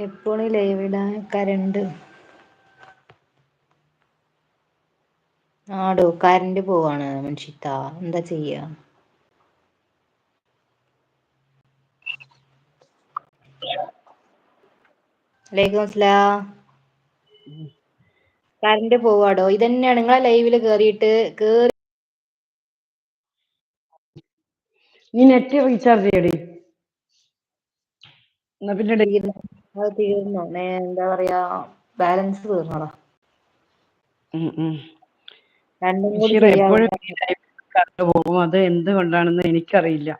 എപ്പോണ് ലൈവിടാൻ current ആടോ current പോവാണ് മനുഷ്യത്ത എന്താ ചെയ്യ? കരണ്ട് പോവാടോ. ഇതന്നെയാണ് നിങ്ങളെ ലൈവിൽ കേറിയിട്ട് കേറി നീ നെറ്റ് റീചാർജ് ചെയ്യടി. എന്നാ പിന്നെ അത് തീർന്നു? നേ എന്താ പറയാ ബാലൻസ് തീർന്നടാ. രണ്ടും കൂടി പോകും. അത് എന്തുകൊണ്ടാണെന്ന് എനിക്കറിയില്ല.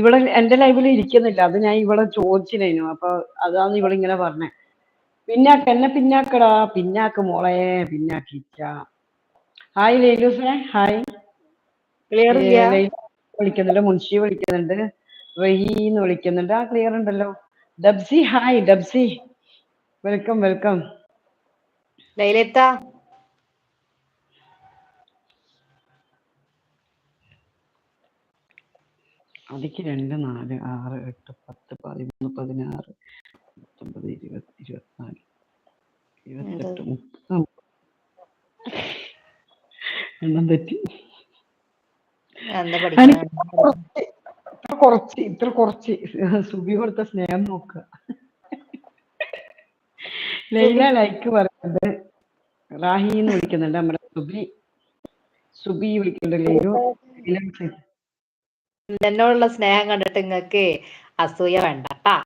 ഇവിടെ എന്റെ ലൈവിൽ ഇരിക്കുന്നില്ല. അത് ഞാൻ ഇവിടെ ചോദിച്ചില്ലേനു അപ്പൊ അതാണ് ഇവിടെ ഇങ്ങനെ പറഞ്ഞേ. പിന്നാക്ക എന്നെ പിന്നാക്കടാ. പിന്നാക്ക് മോളെ പിന്നാക്കിച്ച ഹായ് ലൈലൂസേ ഹായ് ക്ലിയർ വിളിക്കുന്നുണ്ട്. മുൻഷി വിളിക്കുന്നുണ്ട്. റഹീന്ന് വിളിക്കുന്നുണ്ട്. ആ ക്ലിയർ ഉണ്ടല്ലോ. ഡബ്സി ഹായ് ഡബ്സി. Welcome welcome. ലൈലത്ത. അതിക്ക് രണ്ട് നാല് ആറ് എട്ട് പത്ത് പതിമൂന്ന് പതിനാറ് പത്തൊമ്പത് ഇരുപത് ഇരുപത്തിനാല് ഇരുപത്തെട്ട് മുപ്പത്. എണ്ണം തെറ്റി. കുറച്ച് ഇത്ര കുറച്ച്. സുബി കൊടുത്ത സ്നേഹം നോക്കുക. ലൈല ലൈക്ക് പറയുന്നത് റാഹി എന്ന് വിളിക്കുന്നുണ്ട് നമ്മുടെ സുബി. സുബി വിളിക്കുന്നുണ്ട് ലൈലു. എന്നോടുള്ള സ്നേഹം കണ്ടിട്ട് നിങ്ങക്ക് അസൂയ വേണ്ടട്ടാ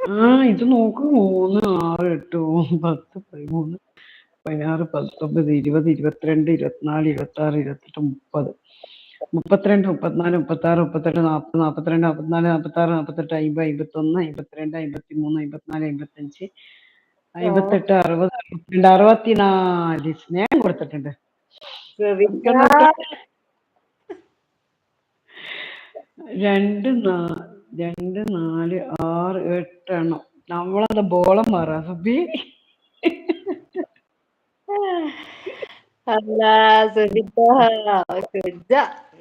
ആ ഇത് നോക്ക്. മൂന്ന് ആറ് എട്ട് പത്ത് പതിമൂന്ന് പതിനാറ് പത്തൊമ്പത് ഇരുപത് ഇരുപത്തിരണ്ട് ഇരുപത്തിനാല് ഇരുപത്തി ആറ് ഇരുപത്തെട്ട് മുപ്പത്. മുപ്പത്തിരണ്ട് മുപ്പത്തിനാല് മുപ്പത്താറ് മുപ്പത്തെട്ട് നാൽപ്പത് നാൽപ്പത്തിരണ്ട് നാൽപ്പത്തിനാല് നാൽപ്പത്താറ് നാൽപ്പത്തെട്ട് അമ്പത് അമ്പത്തൊന്ന് അമ്പത്തിരണ്ട് അമ്പത്തി മൂന്ന് അമ്പത്തിനാല് അമ്പത്തഞ്ച് അമ്പത്തെട്ട് അറുപത് അറുപത്തിരണ്ട് അറുപത്തിനാല്. സ്നേഹം കൊടുത്തിട്ടുണ്ട്. രണ്ട് രണ്ട് നാല് ആറ് എട്ട് എണ്ണം നമ്മളത് ബോളം മാറാ സുബി അല്ല സുബിത്ത സുജ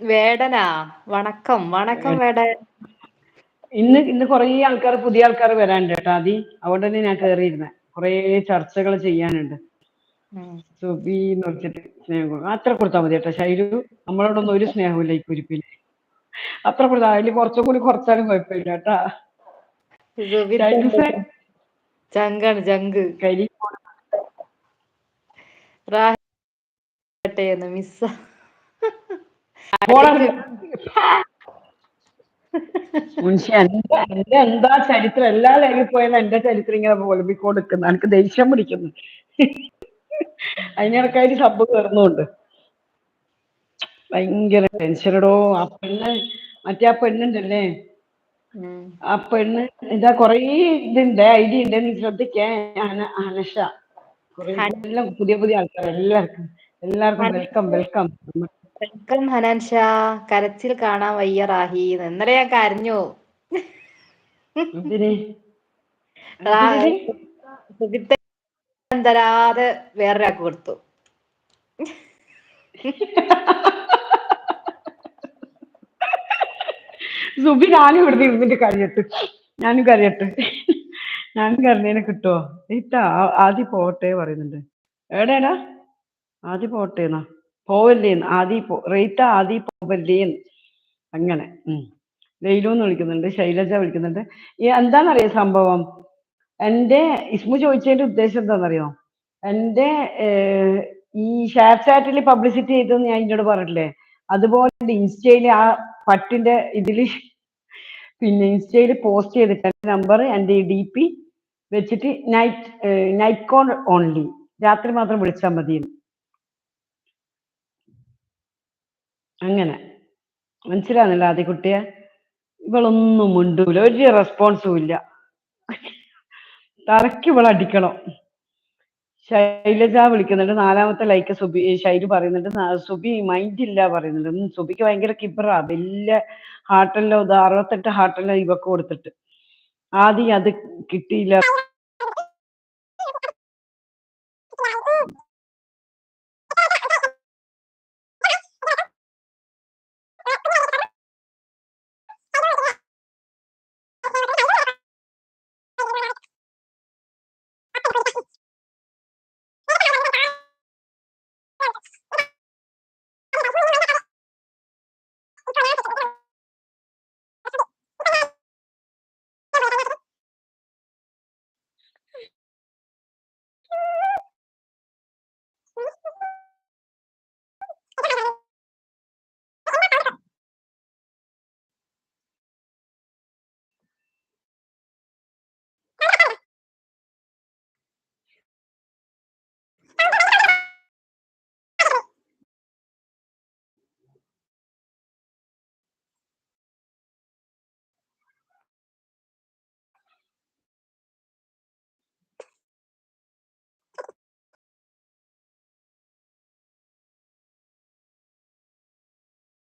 വേടനാ. വണക്കം. വണക്കം വേടൻ. ഇന്ന് ഇന്ന് കുറേ ആൾക്കാർ പുതിയ ആൾക്കാർ വരാനുണ്ട് കേട്ടോ അതി അതുകൊണ്ട് തന്നെ ഞാൻ കയറിയിരുന്നെ കുറേ ചർച്ചകൾ ചെയ്യാനുണ്ട്. സുബി എന്ന് വെച്ചിട്ട് സ്നേഹം അത്ര കൊടുത്താൽ മതി കേട്ടോ ശൈലു നമ്മളോടൊന്നും ഒരു സ്നേഹമില്ല ഈ കുരിപ്പിന് അത്ര കൊടുത്താൽ അതിൽ കുറച്ചും കൂടി കുറച്ചാലും കുഴപ്പമില്ല കേട്ടാ. ചങ്കാണ് ചങ്ക് ഉണ്ട്. ജങ്കാണ് എന്ന് മിസ് മുൻഷി എന്റെ എന്താ ചരിത്രം? എല്ലാ ലൈവിൽ പോയാലും എന്റെ ചരിത്രം ഇങ്ങനെ ഒളിമ്പിക്കൊടുക്കുന്നു എനിക്ക് ദേഷ്യം പിടിക്കുന്നു. അതിനിടക്കായിട്ട് സബ് കയറുന്നുണ്ട് ഭയങ്കര ടെൻഷനടോ ആ പെണ്ണ് മറ്റേ ആ പെണ്ണുണ്ടല്ലേ? ആ പെണ്ണ് ഇതാ കൊറേ ഇതുണ്ട് ഐഡിയ ഉണ്ട് നീ ശ്രദ്ധിക്കേ. അന- അനഷ. കൊറേ പുതിയ പുതിയ ആൾക്കാർ എല്ലാവർക്കും. എല്ലാവർക്കും വെൽക്കം വെൽക്കം വെൽക്കം ഹനാൻഷ. കരച്ചിൽ കാണാൻ വയ്യ റാഹി. ഇന്നലെ ഞാൻ കരഞ്ഞു. തരാതെ വേറൊരാൾക്ക് കൊടുത്തു. സുബി ഞാനും ഇവിടുന്ന് ഇരുന്നിട്ട് കരയട്ട്. ഞാനും കരയട്ട്. ഞാനും കരഞ്ഞേനെ കിട്ടുമോ ഇട്ടാ ആദ്യം പോട്ടെ പറയുന്നുണ്ട്. എവിടെയാടാ? ആദ്യം പോട്ടേന്നാ പോവല്ലേന്ന്. ആദ്യ പോ റേറ്റ ആദ്യ പോവല്ലേന്ന്. അങ്ങനെ. ലൈലു എന്ന് വിളിക്കുന്നുണ്ട് ശൈലജ വിളിക്കുന്നുണ്ട്. എന്താണെന്നറിയോ സംഭവം? എന്റെ ഇസ്മു ചോദിച്ചതിന്റെ ഉദ്ദേശം എന്താണെന്നറിയോ എന്റെ ഈ ഷെയർ ചാറ്റിൽ പബ്ലിസിറ്റി ചെയ്തെന്ന് ഞാൻ എന്നോട് പറഞ്ഞിട്ടില്ലേ? അതുപോലെ ഇൻസ്റ്റയിൽ ആ പട്ടിന്റെ ഇതിൽ പിന്നെ ഇൻസ്റ്റയിൽ പോസ്റ്റ് ചെയ്തിട്ട് എന്റെ നമ്പർ എന്റെ ഈ ഡി പി വെച്ചിട്ട് നൈറ്റ് നൈറ്റ് കോൺ ഓൺലി. രാത്രി മാത്രം വിളിച്ചാൽ മതി അങ്ങനെ. മനസ്സിലാകുന്നില്ല ആദ്യ കുട്ടിയെ? ഇവളൊന്നും മിണ്ടൂല. ഒരു റെസ്പോൺസും ഇല്ല. തറക്കി ഇവളെ അടിക്കണം. ശൈലജ വിളിക്കുന്നുണ്ട്. നാലാമത്തെ ലൈക്ക് സുബി ശൈലു പറയുന്നുണ്ട്. സുബി മൈൻഡ് ഇല്ല പറയുന്നുണ്ട്. സുബിക്ക് ഭയങ്കര കിബറാ വലിയ ഹാർട്ടെല്ലാം ഇത് അറുപത്തെട്ട് ഹാർട്ടെല്ലാം ഇവക്ക് കൊടുത്തിട്ട്. ആദ്യം അത് കിട്ടിയില്ല.